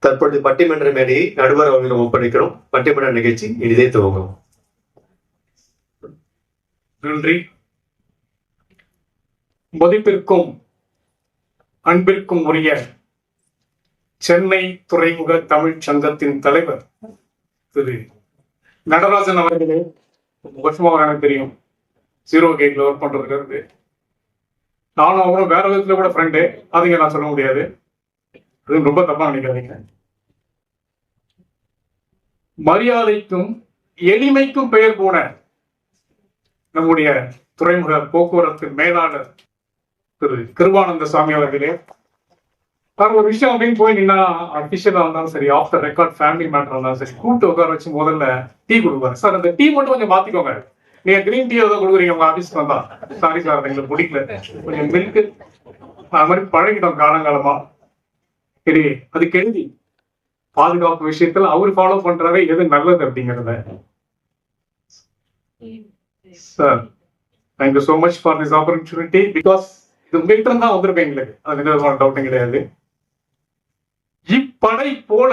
தற்பொழுது பட்டிமன்ற மேடையை நடுவர் அவர்களிடம் ஒப்படைக்கிறோம். பட்டிமன்ற நிகழ்ச்சி இனிதே துவங்கும். நன்றி. மதிப்பிற்கும் அன்பிற்கும் உரிய சென்னை துறைமுக தமிழ்ச் சங்கத்தின் தலைவர் திரு நடராஜன் அவர்களே ரொம்ப எனக்கு தெரியும். ஜீரோ கேட்ல ஒர்க் பண்றது நானும் அவரும் வேற விதத்துல கூட ஃப்ரெண்டு அதுங்க நான் சொல்ல முடியாது. அது ரொம்ப தப்பா நினைக்காதீங்க. மரியாதைக்கும் எளிமைக்கும் பெயர் போன நம்முடைய துறைமுக போக்குவரத்து மேலாளர் திரு கிருபானந்த சாமி அவர்களே வேற ஒரு விஷயம் அப்படின்னு போய் நின்னா அபிஷியலா இருந்தாலும் சரி ஆஃப்டர் ரெக்கார்ட் ஃபேமிலி மேட்டர் இருந்தாலும் சரி கூப்பிட்டு உட்கார வச்சு முதல்ல டீ கொடுப்பாரு. சார் அந்த டீ மட்டும் கொஞ்சம் மாத்திக்கோங்க. நீங்க கிரீன் டீ ஏதோ கொடுக்குறீங்க உங்க ஆபீஸ்க்கு வந்தா. சாரி சார் எங்களுக்கு பிடிக்கல. கொஞ்சம் மில்க் அது மாதிரி பழகிட்டோம் காலங்காலமா. சரி அது கேள்வி பாதுகாப்பு விஷயத்துல அவர் ஃபாலோ பண்றவே எது நல்லது அப்படிங்கறத. Sir thank you so much for this opportunity because இது உங்ககிட்ட தான் வந்திருக்கேன் எங்களுக்கு. அது எந்த விதமான டவுட்டும் கிடையாது. இப்படை போல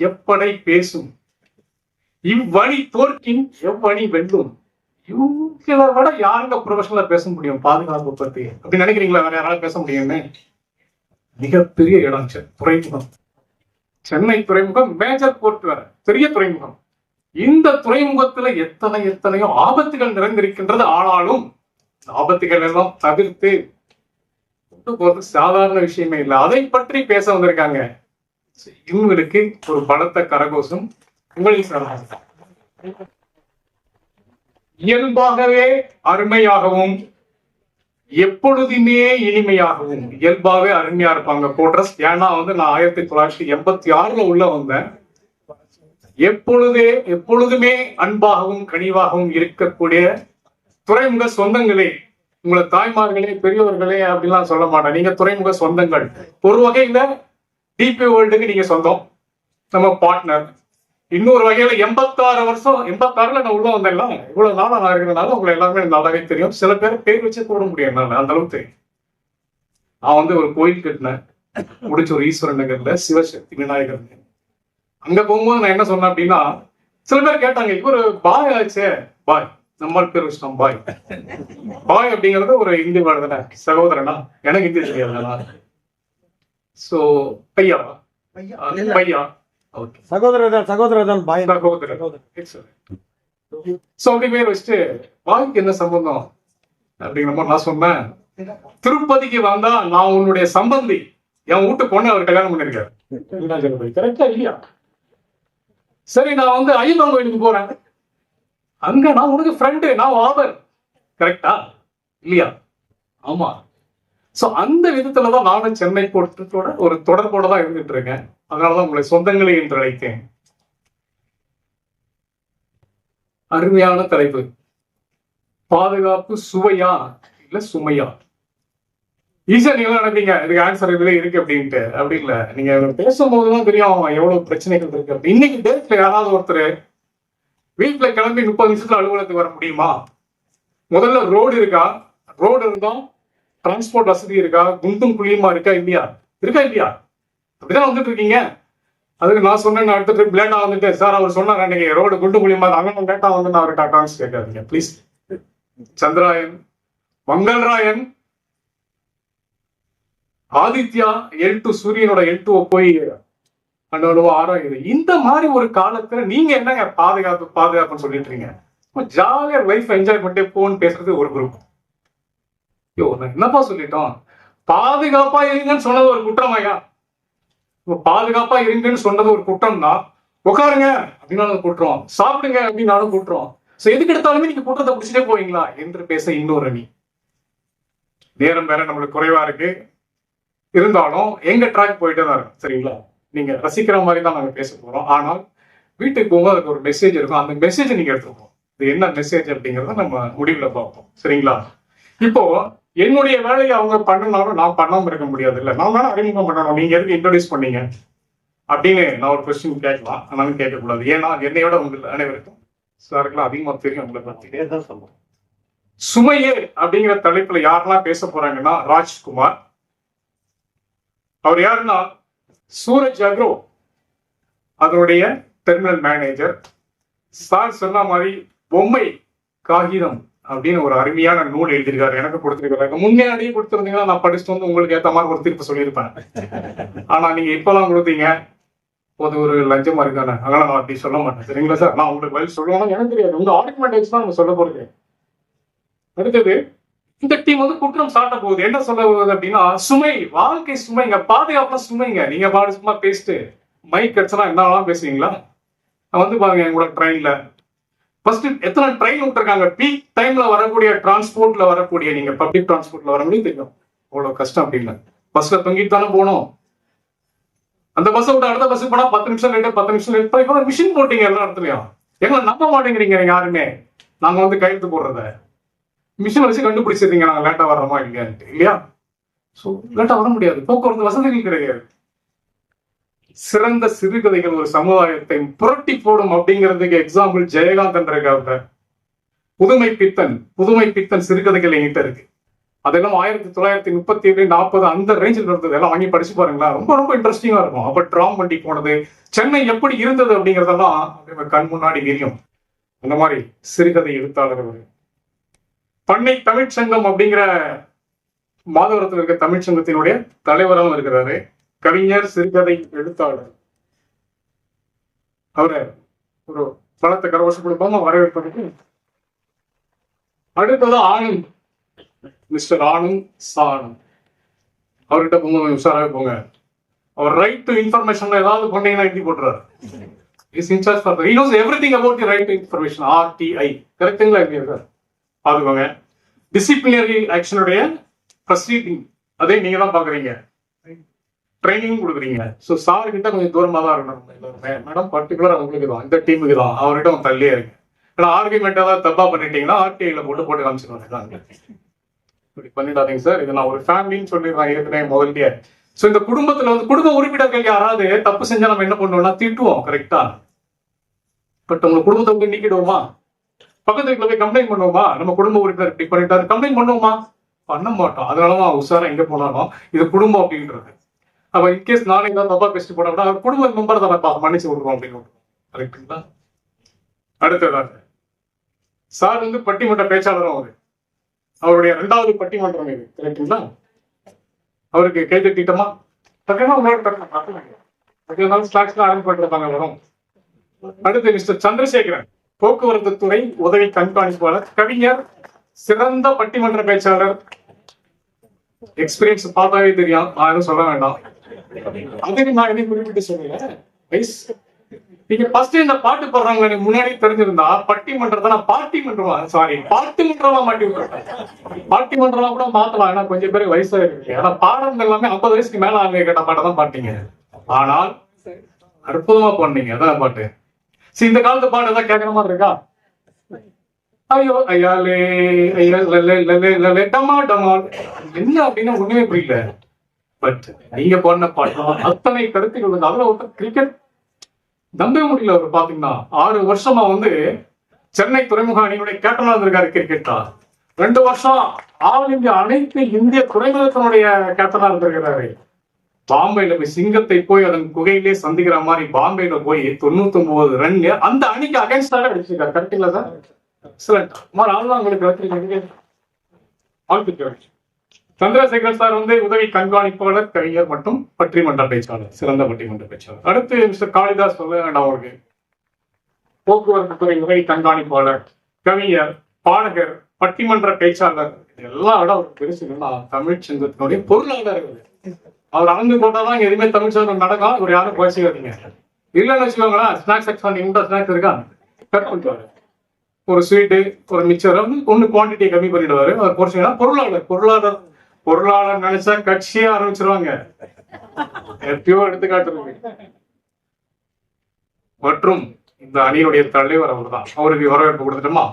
எப்படை பேசும். இவ்வழி தோற்கின் எவ்வழி வெல்லும். இவங்களை விட யாருங்க ப்ரொஃபஷனலா பேச முடியும் பாதுகாப்பு பத்தி? அப்படி நினைக்கிறீங்களா? வேற யாராவது பேச முடியும்னு? மிகப்பெரிய இடம் செ- துறைமுகம். சென்னை துறைமுகம் மேஜர் போர்ட் வேற பெரிய துறைமுகம். இந்த துறைமுகத்துல எத்தனை எத்தனையோ ஆபத்துகள் நிறைந்திருக்கின்றது ஆனாலும் ஆபத்துகள் எல்லாம் தவிர்த்து கொண்டு போறது சாதாரண விஷயமே இல்லை. அதை பற்றி பேச வந்திருக்காங்க. இவங்களுக்கு ஒரு பலத்த கரகோசம் உங்களின் இயல்பாகவே அருமையாகவும் எப்பொழுதுமே இனிமையாகவும் இயல்பாகவே அருமையா இருப்பாங்க. கோட்ரஸ் ஏன்னா வந்து நான் ஆயிரத்தி தொள்ளாயிரத்தி எண்பத்தி ஆறுல உள்ள வந்தேன். எப்பொழுதே எப்பொழுதுமே அன்பாகவும் கனிவாகவும் இருக்கக்கூடிய துறைமுக சொந்தங்களே உங்களை தாய்மார்களே பெரியவர்களே அப்படிலாம் சொல்ல மாட்டேன். நீங்க துறைமுக சொந்தங்கள். ஒரு வகையில டிபி வேர்ல்டுக்கு நீங்க சொந்தம். நம்ம பார்ட்னர் இன்னொரு வகையில எண்பத்தாறு வருஷம் எண்பத்தாறுல நான் உள்ள வந்தேன்ல. இவ்வளவு நாளா நான் இருக்கிறதுனால உங்களை எல்லாருமே எனக்கு நல்லாவே தெரியும். சில பேர் பேர் வச்சு கூட முடியும் என்னால அந்த அளவுக்கு தெரியும். நான் வந்து ஒரு கோயில் கட்டினேன். முடிச்ச ஒரு ஈஸ்வரன் நகர்ல சிவசக்தி விநாயகர் அங்க போகும்போது நான் என்ன சொன்னேன் அப்படின்னா சில பேர் கேட்டாங்க இவரு பாய் ஆச்சே. பாய். நம்மால் பேர் வச்சிட்டோம் பாய். பாய் அப்படிங்கறது ஒரு இந்தி தானே சகோதரனா? எனக்கு இந்தி தெரியாதுண்ணா. சோ பையாவா பையா? சகோதரர் சகோதரர் தான் பாய். சகோதரர். சோ அப்படி பேர் வச்சுட்டு பாய்க்கு என்ன சம்பந்தம்? அப்படிங்கிற மாதிரி நான் சொன்னேன். திருப்பதிக்கு வந்தா நான் உன்னுடைய சம்பந்தி. என் வீட்டு பொண்ணு அவர் கல்யாணம் பண்ணிருக்காரு. கரெக்டா இல்லையா? சரி நான் வந்து ஐயப்பன் கோயிலுக்கு போறேன். அங்க நான் உனக்கு ஃப்ரெண்டு நான் ஆபர். கரெக்டா இல்லையா? ஆமா. சோ அந்த விதத்துல தான் நானும் சென்னை போட்டத்தோட ஒரு தொடர்போட தான் இருந்துட்டு இருக்கேன். அதனாலதான் உங்களை சொந்தங்களை என்று அழைத்தேன். அருமையான தலைப்பு. பாதுகாப்பு சுவையா இல்ல சுமையா? ஈஸியா நீங்க நினைப்பீங்க இதுக்கு ஆன்சர் இதுல இருக்கு அப்படின்ட்டு. அப்படி இல்ல. நீங்க பேசும்போதுதான் தெரியும் எவ்வளவு பிரச்சனைகள் இருக்கு அப்படி இன்னைக்கு டேட்ல யாராவது ஒருத்தர் வீட்டுல கிளம்பி முப்பது நிமிஷத்துல அலுவலகத்துக்கு வர முடியுமா? முதல்ல ரோடு இருக்கா? ரோடு இருந்தா டிரான்ஸ்போர்ட் வசதி இருக்கா? குண்டும் குழியுமா இருக்கா? இல்லையா? இருக்கா இல்லையா? அப்படிதான் வந்துட்டு இருக்கீங்க அதுக்கு நான் சொன்னேன் அடுத்த ட்ரிப் லேட்டா வந்துட்டு சார் அவர் சொன்னார் அன்னைக்கு ரோடு குண்டு குழியுமா அங்கே லேட்டா வந்து நான் அவர்கிட்ட அட்வான்ஸ் கேட்காதீங்க please Chandrayaan Mangalyaan Aditya L two சூரியனோட எல் டூ போய் அண்டோடுவா ஆராயுது இந்த மாதிரி ஒரு காலத்துல நீங்க என்னங்க பாதுகாப்பு பாதுகாப்புன்னு சொல்லிட்டு இருக்கீங்க ஜாலியா லைஃப் என்ஜாய் பண்ணிட்டே போன்னு பேசுறது ஒரு குரூப் ஐயோ நான் என்னப்பா சொல்லிட்டோம்? பாதுகாப்பா இருங்கன்னு சொன்னது ஒரு குற்றமாயா? பாதுகாப்பா இருங்கன்னு சொன்னது ஒரு குற்றம்னா உட்காருங்க அப்படின்னாலும் குற்றம் சாப்பிடுங்க அப்படின்னாலும் குற்றம் சோ எதுக்கு எடுத்தாலுமே நீங்க குற்றத்தை பிடிச்சிட்டே போவீங்களா என்று பேச இன்னொரு அணி. நேரம் வேற நம்மளுக்கு குறைவா இருக்கு. இருந்தாலும் எங்க ட்ராக் போயிட்டே தான் இருக்கும் சரிங்களா? நீங்க ரசிக்கிற மாதிரி தான் நாங்க பேச போறோம். ஆனால் வீட்டுக்கு போகும்போது அதுக்கு ஒரு மெசேஜ் இருக்கும். அந்த மெசேஜ் நீங்க எடுத்துக்கணும். இது என்ன மெசேஜ் அப்படிங்கறத நம்ம முடிவுல பார்ப்போம் சரிங்களா? இப்போ என்னுடைய வேலையை அவங்க பண்ணனாலும் நான் பண்ணாம இருக்க முடியாது இல்ல நான் தானே அறிமுகம் பண்ணணும். நீங்க எதுக்கு இன்ட்ரோடியூஸ் பண்ணீங்க? அப்படின்னு நான் ஒரு கொஸ்டின் கேட்கலாம். ஆனாலும் கேட்கக்கூடாது. ஏன்னா என்னையோட உங்களுக்கு அனைவருக்கும் சாருக்கெல்லாம் அதிகமா தெரியும் உங்களை பத்தி. சுமையே அப்படிங்கிற தலைப்புல யாரெல்லாம் பேச போறாங்கன்னா ராஜ்குமார். அவர் யாருன்னா சூரஜ் அக்ரோ அதனுடைய டெர்மினல் மேனேஜர் சார் சொன்ன மாதிரி பொம்மை காகிதம். அப்படின்னு ஒரு அருமையான நூல் எழுதியிருக்காரு. எனக்கு கொடுத்துருக்காரு முன்னாடியே கொடுத்துருந்தீங்கன்னா நான் படிச்சுட்டு வந்து உங்களுக்கு ஏத்த மாதிரி ஒரு தீர்ப்பு சொல்லியிருப்பேன். ஆனா நீங்க இப்பெல்லாம் கொடுத்தீங்க. அது ஒரு லஞ்சமா இருக்கானே. அதனால நான் அப்படி சொல்ல மாட்டேன். சரிங்களா சார்? நான் உங்களுக்கு பதில் சொல்லுவேன் எனக்கு தெரியாது. உங்க ஆர்குமெண்ட் வச்சு தான் நம்ம சொல்ல போறது. அடுத்தது இந்த டீம் வந்து குற்றம் சாட்ட போகுது. என்ன சொல்ல போகுது அப்படின்னா சுமை வாழ்க்கை சுமைங்க பாதுகாப்புல சுமைங்க. நீங்க பாடு சும்மா பேசிட்டு மைக் கிடைச்சனா என்னலாம் பேசுவீங்களா? நான் வந்து பாருங்க எங்களோட ட்ரெயின்ல ஃபர்ஸ்ட் எத்தனை ட்ரெயின் விட்டுருக்காங்க? பீக் டைம்ல வரக்கூடிய டிரான்ஸ்போர்ட்ல வரக்கூடிய நீங்க பப்ளிக் டிரான்ஸ்போர்ட்ல வரவங்களும் தெரியும். அவ்வளவு கஷ்டம் அப்படின்னு பஸ்ல தொங்கிட்டு தானே போகணும். அந்த பஸ் விட்டு அடுத்த பஸ் போனா பத்து நிமிஷம் லேட்டு பத்து நிமிஷம் லேட் இப்போ மிஷின் போட்டீங்க எல்லா இடத்துலயும். எங்களை நம்ப மாட்டேங்கிறீங்க யாருமே. நாங்க வந்து கையெழுத்து போடுறத. மிஷின் வச்சு கண்டுபிடிச்சிருக்கீங்க நாங்க லேட்டா வர்றோமா இல்லையான்ட்டு இல்லையா? ஸோ லேட்டா வர முடியாது. போக்குவரத்து வசதிகள் கிடையாது. சிறந்த சிறுகதைகள் ஒரு சமுதாயத்தை புரட்டி போடும் அப்படிங்கிறதுக்கு எக்ஸாம்பிள் ஜெயகாந்தன் இருக்காங்க புதுமை பித்தன் புதுமை பித்தன் சிறுகதைகள் என்கிட்ட இருக்கு. அதெல்லாம் ஆயிரத்தி தொள்ளாயிரத்தி முப்பத்தி ஏழு நாற்பது அந்த ரேஞ்சில் இருந்தது. எல்லாம் வாங்கி படிச்சு பாருங்களேன். ரொம்ப ரொம்ப இன்ட்ரெஸ்டிங்கா இருக்கும். அப்ப ட்ராம் வண்டி போனது சென்னை எப்படி இருந்தது அப்படிங்கறதெல்லாம் கண் முன்னாடி தெரியும். அந்த மாதிரி சிறுகதை எழுத்தாளர் பண்ணை தமிழ்ச்சங்கம் அப்படிங்கிற மாதவரத்தில் இருக்க தமிழ்ச்சங்கத்தினுடைய தலைவராகவும் இருக்கிறாரு. கவிஞர் சிறுகதை எழுத்தாளர். அவரை ஒரு பலத்த கரவசம் கொடுப்பாம வரவேற்பதுக்கு அடுத்தது ஆனந்த் மிஸ்டர் ஆனந்த் சானந்த் அவர்கிட்ட போங்க உஷாராக போங்க. அவர் ரைட் டு இன்ஃபர்மேஷன் ஏதாவது பண்ணீங்கன்னா எழுதி போட்டுறாரு. Is incharge for he knows everything about the right to information RTI கரெக்டுங்களா எழுதி சார்? பார்த்துக்கோங்க டிசிப்ளினரி ஆக்ஷனுடைய ப்ரொசீடிங் அதே நீங்க தான் பாக்குறீங்க. ட்ரைனிங் கொடுக்குறீங்க. ஸோ சார் கிட்ட கொஞ்சம் தூரமாக தான் இருக்கணும் எல்லாருமே மேடம் பர்டிகுலர் உங்களுக்கு தான் இந்த டீமுக்கு தான் அவர்கிட்ட கொஞ்சம் தள்ளியே இருக்கு ஏன்னா ஆர்குமெண்ட் ஏதாவது தப்பா பண்ணிட்டீங்கன்னா ஆர்டிஐல போட்டு போட்டு காமிச்சிருவாங்க. இப்படி பண்ணிடாதீங்க சார் இது நான் ஒரு ஃபேமிலின்னு சொல்லிடுறேன். ஏற்கனவே முதல்லயே ஸோ இந்த குடும்பத்துல வந்து குடும்ப உறுப்பினர்கள் யாராவது தப்பு செஞ்சா நம்ம என்ன பண்ணுவோம்னா திட்டுவோம் கரெக்டா பட் உங்க குடும்பத்தை வந்து நீக்கிடுவோமா? பக்கத்து வீட்டில் போய் கம்ப்ளைண்ட் பண்ணுவோமா? நம்ம குடும்ப உறுப்பினர் இப்படி பண்ணிட்டாரு. கம்ப்ளைண்ட் பண்ணுவோமா? பண்ண மாட்டோம். அதனாலதான் உஷாரா எங்க போனாலும் இது குடும்பம் அப்படின்றது. அப்ப இன்கேஸ் நானே ஏதாவது தப்பா பேசிட்டு போனா கூட அவர் குடும்ப மெம்பர் தான் மன்னிச்சு விடுறோம் அப்படின்னு. கரெக்டுங்களா அடுத்ததாக சார் வந்து பட்டிமன்ற பேச்சாளரும் அவரு. அவருடைய இரண்டாவது பட்டிமன்றம் இது. கரெக்டுங்களா அவருக்கு கை தட்டிட்டோமா? டக்குனா உங்களோட அரேஞ்ச் பண்ணிருப்பாங்க வரும் அடுத்து மிஸ்டர் சந்திரசேகரன் போக்குவரத்து துறை உதவி கண்காணிப்பாளர் கவிஞர் சிறந்த பட்டிமன்ற பேச்சாளர். எக்ஸ்பீரியன்ஸ் பார்த்தாவே தெரியும். நான் எதுவும் சொல்ல வேண்டாம். அதுக்கு நான் எதையும் குறிப்பிட்டு சொல்லல. வயசு நீங்க ஃபர்ஸ்ட் இந்த பாட்டு பாடுறாங்க எனக்கு முன்னாடி தெரிஞ்சிருந்தா பட்டிமன்றத்தை நான் பார்ட்டி மன்றமா சாரி பார்ட்டி மன்றமா மாட்டி விட்டுறேன் பார்ட்டி மன்றமா கூட மாத்தலாம் ஏன்னா கொஞ்சம் பேர் வயசா இருக்கு ஏன்னா பாடங்கள் எல்லாமே ஐம்பது வயசுக்கு மேல ஆளுங்க கேட்ட பாட்டை தான் பாட்டீங்க. ஆனால் அற்புதமா பண்ணீங்க அதான் பாட்டு. சரி இந்த காலத்து பாட்டு ஏதாவது கேட்கற மாதிரி இருக்கா? ஐயோ ஐயாலே ஐயா லலே லலே லலே டமா டமா. என்ன அப்படின்னா ஒண்ணுமே புரியல. பட் நீங்க பாடின படம் அத்தனை கருத்துக்கள் வந்து அதுல ஒருத்தர் கிரிக்கெட் நம்பவே முடியல அவர் பாத்தீங்கன்னா. ஆறு வருஷமா வந்து சென்னை துறைமுக அணியுடைய கேப்டனா இருந்திருக்காரு கிரிக்கெட்டா ரெண்டு வருஷம் ஆல் இந்தியா அனைத்து இந்திய துறைமுகத்தினுடைய கேப்டனா இருந்திருக்கிறாரு. பாம்பேல போய் சிங்கத்தை போய் அதன் குகையிலே சந்திக்கிற மாதிரி பாம்பேல போய் தொண்ணூத்தி ஒன்பது ரன் அந்த அணிக்கு அகைன்ஸ்டாக அடிச்சிருக்காரு. கரெக்டுங்களா சார் எக்ஸலண்ட் மாதிரி உங்களுக்கு கிடைச்சிருக்கீங்க வாழ்த்துக்கள் சந்திரசேகர் சார் வந்து உதவி கண்காணிப்பாளர் கவிஞர் மற்றும் பட்டிமன்ற பேச்சாளர் சிறந்த பட்டிமன்ற பேச்சாளர். அடுத்து மிஸ்டர் காளிதாஸ் சொல்ல வேண்டாம் அவருக்கு போக்குவரத்து துறை உதவி கண்காணிப்பாளர் கவிஞர் பாடகர் பட்டிமன்ற பேச்சாளர். இதெல்லாம் விட ஒரு பெருசு தமிழ் சங்கத்தினுடைய பொருளாளர் அவர் அளந்து போட்டாதான் எதுவுமே தமிழ் சங்கம் நடக்கும். இவர் யாரும் குறைச்சிக்காதீங்க இல்லைன்னு வச்சுக்கோங்களேன் ஸ்நாக்ஸ் செக்ஷன் இந்த ஸ்நாக்ஸ் இருக்கா? கட் பண்ணிட்டு ஒரு ஸ்வீட்டு ஒரு மிச்சர் வந்து ஒன்று குவான்டிட்டியை கம்மி பண்ணிடுவாரு. அவர் குறைச்சிங்கன்னா பொருளாளர் பொருளாளர் பொருளாளர் நினைச்சா கட்சியே ஆரம்பிச்சிருவாங்க. எப்பயோ எடுத்துக்காட்டு மற்றும் இந்த அணியுடைய தலைவர் அவர் தான் அவருக்கு வரவேற்பு கொடுத்துட்டோமா?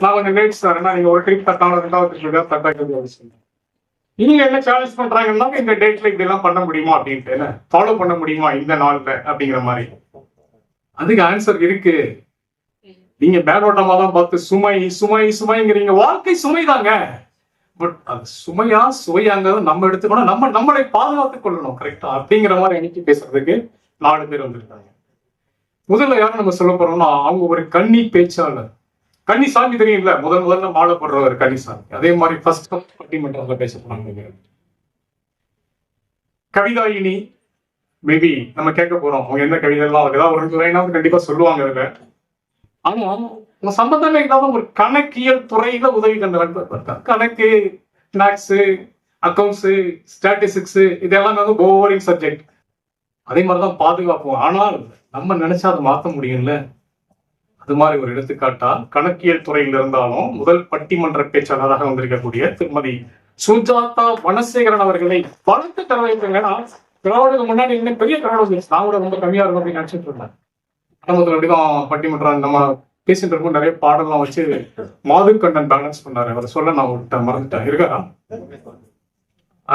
நான் கொஞ்சம் லேட் சார். நீங்க ஒரு ட்ரிப் தட்டான ரெண்டாவது ட்ரிப் தட்டாக்கிறது அவசியம் நீங்க என்ன சேலஞ்ச் பண்றாங்கன்னா இந்த டேட்ல இப்படி எல்லாம் பண்ண முடியுமா அப்படின்ட்டு என்ன ஃபாலோ பண்ண முடியுமா இந்த நாள்ல அப்படிங்கிற மாதிரி. அதுக்கு ஆன்சர் இருக்கு. நீங்க மேலோட்டமா தான் பார்த்து சுமை சுமை சுமைங்கிறீங்க. வாழ்க்கை சுமைதாங்க. பட் அது சுமையா சுவையாங்க நம்ம எடுத்துக்கணும். நம்ம நம்மளை பாதுகாத்துக் கொள்ளணும் கரெக்டா அப்படிங்கிற மாதிரி அன்னைக்கு பேசுறதுக்கு நாலு பேர் வந்திருக்காங்க. முதல்ல யாரும் நம்ம சொல்ல போறோம்னா அவங்க ஒரு கன்னி பேச்சாளர். கன்னி சாமி தெரியும்ல? முதல் முதல்ல மாலை போடுறவர் கன்னி சாமி. அதே மாதிரி ஃபர்ஸ்ட் பட்டிமன்றத்தில் பேச போறாங்க. கவிதாயினி மேபி நம்ம கேட்க போறோம். அவங்க என்ன கவிதை எல்லாம் அவங்க ஏதாவது ஒரு ரெண்டு லைனாவது கண்டிப்பா சொல்லுவாங்க அதுல. ஆனா உங்க சம்பந்தமே இல்லாம ஒரு கணக்கியல் துறையில உதவி கண்டு கணக்கு மேக்ஸு அக்கௌண்ட்ஸு ஸ்டாட்டிஸ்டிக்ஸு இதெல்லாம் வந்து போரிங் சப்ஜெக்ட் அதே மாதிரிதான் பாதுகாப்போம். ஆனால் நம்ம நினைச்சா அதை மாற்ற முடியும்ல? அது மாதிரி ஒரு எடுத்துக்காட்டா கணக்கியல் துறையில் இருந்தாலும் முதல் பட்டிமன்ற பேச்சாளராக வந்திருக்கக்கூடிய திருமதி சுஜாதா வனசேகரன் அவர்களை வளர்த்து தர வைக்கிறேன் திராவிடத்துக்கு முன்னாடி இன்னும் பெரிய திராவிடம் நான் கூட ரொம்ப கம்மியா இருக்கும் அப்படின்னு நினைச்சிட்டு இருந்தேன். ஆரம்பத்தில் அப்படிதான் பட்டிமன்றம் நம்ம பேசிட்டு இருக்கும் நிறைய பாடலாம் வச்சு மாதுக்கண்ணன் பேலன்ஸ் பண்ணாரு. அவர் சொல்ல நான் விட்டேன் மறந்துட்டேன். இருக்கா?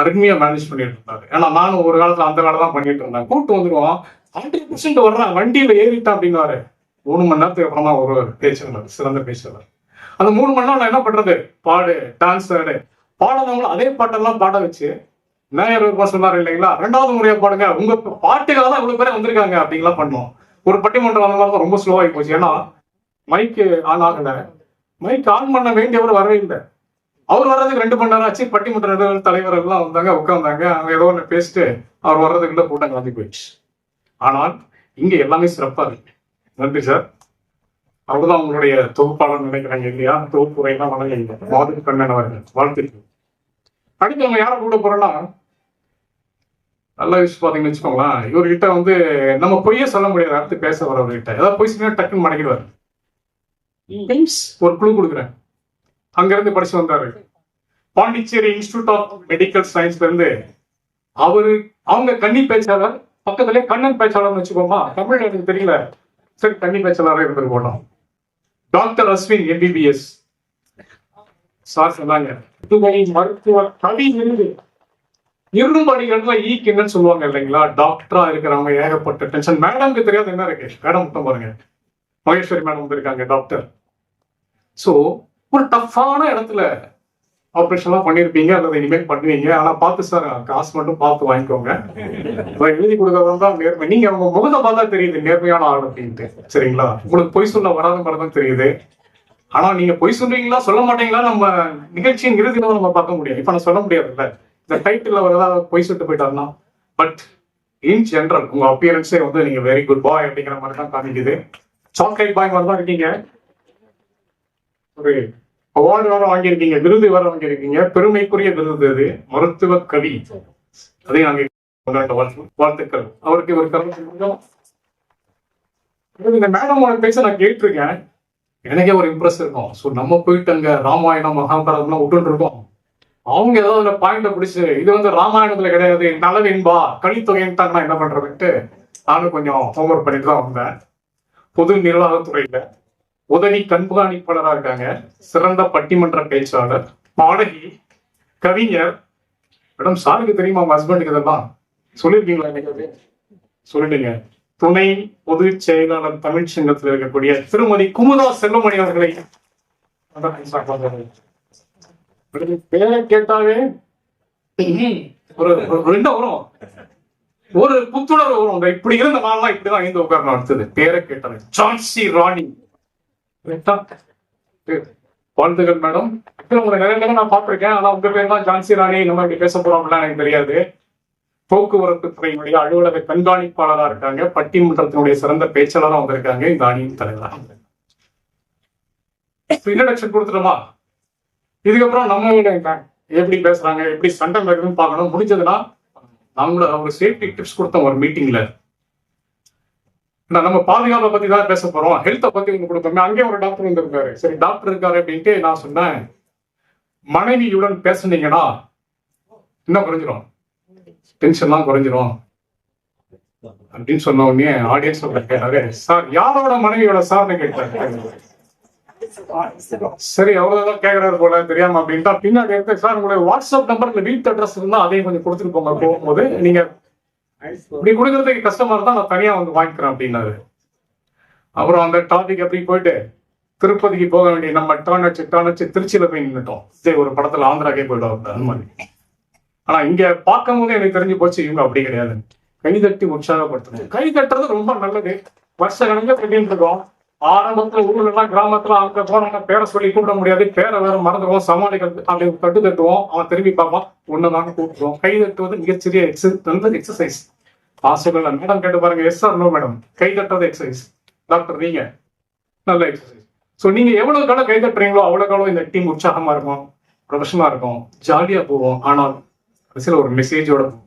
அருமையா மேனேஜ் பண்ணிட்டு இருந்தாரு. ஏன்னா நானும் ஒரு காலத்துல அந்த வேலை தான் பண்ணிட்டு இருந்தேன். கூப்பிட்டு வந்துருவோம் ஹண்ட்ரட் பர்சன்ட் வர்றேன். வண்டியில ஏறிட்டேன் அப்படின்னாரு. மூணு மணி நேரத்துக்கு அப்புறமா ஒரு பேச்சாளர் சிறந்த பேச்சாளர் அந்த மூணு மணி நேரம் நான் என்ன பண்றது? பாடு டான்ஸ் ஆடு. பாடாதவங்களும் அதே பாட்டெல்லாம் பாட வச்சு மேயர் ஒரு சொன்னார் இல்லைங்களா? ரெண்டாவது முறையா பாடுங்க. உங்க பாட்டுக்காக தான் இவ்வளவு பேரே வந்திருக்காங்க அப்படிங்கலாம் பண்ணுவோம். ஒரு பட்டிமன்றம் அந்த மாதிரி தான் ரொம்ப ஸ்லோவாகி போச்சு. ஏன்னா மைக்கு ஆன் ஆகல மைக் ஆன் பண்ண வேண்டியவர் வரவே இல்லை. அவர் வர்றதுக்கு ரெண்டு மணி நேரம் ஆச்சு. பட்டிமன்ற தலைவர் எல்லாம் வந்தாங்க உட்கார்ந்தாங்க. அவங்க ஏதோ ஒன்று பேசிட்டு அவர் வர்றதுக்குள்ள கூட்டம் கலந்து போயிடுச்சு. ஆனால் இங்க எல்லாமே சிறப்பா இருக்கு. நன்றி சார். அவர்தான் உங்களுடைய தொகுப்பாளர் நினைக்கிறாங்க இல்லையா? தொகுப்புரையெல்லாம் வழங்க மாதிரி கண்ணன் அவர்கள் வாழ்த்துக்கள் அடுத்து அவங்க யாரை கூட போறோம்னா நல்ல விஷயம் பாத்தீங்கன்னு வச்சுக்கோங்களேன். இவர்கிட்ட வந்து நம்ம பொய்யே சொல்ல முடியாது. அடுத்து பேச வரவர்கிட்ட ஏதாவது பொய் சொன்னா டக்குன்னு மடக்கிடுவார். ஒரு குழு கொடுக்குறேன். அங்கிருந்து படிச்சு வந்தாரு. பாண்டிச்சேரி இன்ஸ்டிடியூட் ஆஃப் மெடிக்கல் சயின்ஸ்ல இருந்து அவரு அவங்க கன்னி பேச்சாளர் பக்கத்துலயே கண்ணன் பேச்சாளர்னு வச்சுக்கோமா தமிழ் எனக்கு தெரியல. சரி கன்னி பேச்சாளராக இருந்துட்டு போட்டோம் டாக்டர் அஸ்வின் எம்பிபிஎஸ் சார் சொன்னாங்க புதுவை மருத்துவ கவி விருது இரும்படிகள்ல ஈ கிண்ணன்னு சொல்லுவாங்க இல்லைங்களா? டாக்டரா இருக்கிறவங்க ஏகப்பட்ட டென்ஷன் மேடம்க்கு தெரியாது என்ன இருக்கு? மேடம் மட்டும் பாருங்க. மகேஸ்வரி மேடம் வந்திருக்காங்க டாக்டர். சோ ஒரு டஃப்பான இடத்துல ஆப்ரேஷன்லாம் பண்ணிருப்பீங்க அல்லது இனிமேல் பண்ணுவீங்க. ஆனா பார்த்து சார் காசு மட்டும் பார்த்து வாங்கிக்கோங்க. எழுதி கொடுக்கறதும் தான் நேர்மை. நீங்க அவங்க முகத்தை பார்த்தா தெரியுது நேர்மையான ஆள் அப்படின்ட்டு. சரிங்களா? உங்களுக்கு பொய் சொல்ல வராத மாதிரி தான் தெரியுது. ஆனா நீங்க பொய் சொல்றீங்களா சொல்ல மாட்டீங்களா நம்ம நிகழ்ச்சியின் இறுதியில நம்ம பார்க்க முடியும். இப்ப நான் சொல்ல முடியாதுல்ல. இந்த டைட்டில் ஏதாவது பொய் சொல்லிட்டு போயிட்டாருன்னா பட் இன் ஜென்ரல் உங்க அப்பியரன்ஸே வந்து நீங்க வெரி குட் பாய் அப்படிங்கிற மாதிரி தான் காமிக்குது. சாக்லேட் பாய் மாதிரி தான் இருக்கீங்க. ஒரு அவார்டு வேற வாங்கியிருக்கீங்க விருது வேற வாங்கியிருக்கீங்க. பெருமைக்குரிய விருது அது மருத்துவ கவி. அதை அங்கே வாழ்த்துக்கள். அவருக்கு ஒரு கருத்து இந்த மேடம் பேச நான் கேட்டிருக்கேன். எனக்கே ஒரு இம்ப்ரெஸ் இருக்கும். ஸோ நம்ம போயிட்டு அங்க ராமாயணம் மகாபாரதம்லாம் விட்டுட்டு இருக்கோம். அவங்க ஏதாவது அந்த பாயிண்ட பிடிச்சு இது வந்து ராமாயணத்துல கிடையாது நலவென்பா கலித்தொகைன்ட்டாங்கன்னா என்ன பண்றதுன்ட்டு நானும் கொஞ்சம் ஹோம்ஒர்க் பண்ணிட்டு தான் வந்தேன். பொது நிர்வாகத்துறையில. உதவி கண்காணிப்பாளராக இருக்காங்க. சிறந்த பட்டிமன்ற பேச்சாளர் பாடகி கவிஞர். மேடம் சாருக்கு தெரியுமா உங்க ஹஸ்பண்டுக்கு இதெல்லாம்? சொல்லியிருக்கீங்களா இன்னைக்கு சொல்லிடுங்க துணை பொதுச் செயலாளர் தமிழ் சங்கத்தில் இருக்கக்கூடிய திருமதி குமுதா செல்வமணி அவர்களை பேரை கேட்டாவே ஒரு ஒரு ரெண்டு வரும்? ஒரு புத்துணர்வு வரும். இப்படி இருந்த நாள்லாம் இப்படிதான் ஐந்து உட்காரணும் அடுத்தது பேரை கேட்டாவே ஜான்சி ராணி. வாழ்த்துக்கள் மேடம். உங்களை நிறைய நேரம் நான் பார்த்துருக்கேன். ஆனா உங்க பேர் தான் ஜான்சி ராணி. இந்த மாதிரி பேச போறோம்லாம் எனக்கு தெரியாது. போக்குவரத்து துறையினுடைய அலுவலக கண்காணிப்பாளரா இருக்காங்க. பட்டிமன்றத்தினுடைய சிறந்த பேச்சாளராக வந்திருக்காங்க இந்த அணியின் தலைவராக இன்ட்ரடக்ஷன் கொடுத்துட்டோமா? இதுக்கப்புறம் நம்ம எப்படி பேசுறாங்க? எப்படி சண்டை வருதுன்னு பார்க்கணும். முடிஞ்சதுன்னா நம்மள ஒரு சேஃப்டி டிப்ஸ் கொடுத்தோம் ஒரு மீட்டிங்ல நம்ம பாதுகாப்பை பத்தி தான் பேச போறோம். ஹெல்த்தை பத்தி ஒன்று கொடுத்தோமே அங்கே ஒரு டாக்டர் வந்திருக்காரு. சரி டாக்டர் இருக்காரு அப்படின்ட்டு நான் சொன்னேன். மனைவியுடன் பேசுனீங்கன்னா என்ன குறைஞ்சிரும். டென்ஷன்லாம் குறைஞ்சிரும். அப்படின்னு சொன்ன உடனே ஆடியன்ஸ் கேட்டாரு சார் யாரோட மனைவியோட சார்னு கேட்டாரு? சரி அவ்வளவுதான் கேக்குறாரு போல தெரியாம அப்படின்ட்டா பின்னாடி இருக்க சார் உங்களுடைய வாட்ஸ்அப் நம்பர்ல வீட்டு அட்ரஸ் இருந்தா அதையும் கொஞ்சம் கொடுத்துட்டு போங்க. போகும்போது நீங்க இப்படி கொடுக்கறதுக்கு கஷ்டமா இருந்தா நான் தனியா வந்து வாங்கிக்கிறேன் அப்படின்னாரு. அப்புறம் அந்த டாபிக் அப்படி போயிட்டு திருப்பதிக்கு போக வேண்டிய நம்ம டானச்சு அடிச்சு டர்ன் அடிச்சு திருச்சியில போய் நின்னுட்டோம். சரி ஒரு படத்துல ஆந்திராக்கே போயிடும் அந்த மாதிரி. ஆனா இங்க பார்க்கும் போது எனக்கு தெரிஞ்சு போச்சு இவங்க அப்படி கிடையாது கை தட்டி உற்சாகப்படுத்தணும். கை தட்டுறது ரொம்ப நல்லது. வருஷ கணக்கில் கட்டிட்டு இருக்கோம். ஆரம்பத்துல ஊர்ல எல்லாம் கிராமத்துல அவங்க போனவங்க பேரை சொல்லி கூப்பிட முடியாது. பேரை வேற மறந்துடுவோம். சமாளிக்கிறது அப்படி தட்டு தட்டுவோம். அவன் திரும்பி பார்ப்பான். ஒண்ணுதாங்க கூப்பிடுவோம் கை தட்டுவது மிகச்சிறிய எக்ஸசைஸ் நல்ல எக்ஸசைஸ் ஹாஸ்பிட்டல் மேடம் கேட்டு பாருங்க. Yes or no madam? கை தட்டுறது எக்ஸசைஸ் டாக்டர் நீங்க. நல்ல எக்ஸசைஸ் ஸோ நீங்க எவ்வளவு காலம் கை தட்டுறீங்களோ அவ்வளவு காலம் இந்த டீம் உற்சாகமா இருக்கும் பிரபஷமா இருக்கும் ஜாலியா போவோம். ஆனால் கடைசியில் ஒரு மெசேஜோட போவோம்.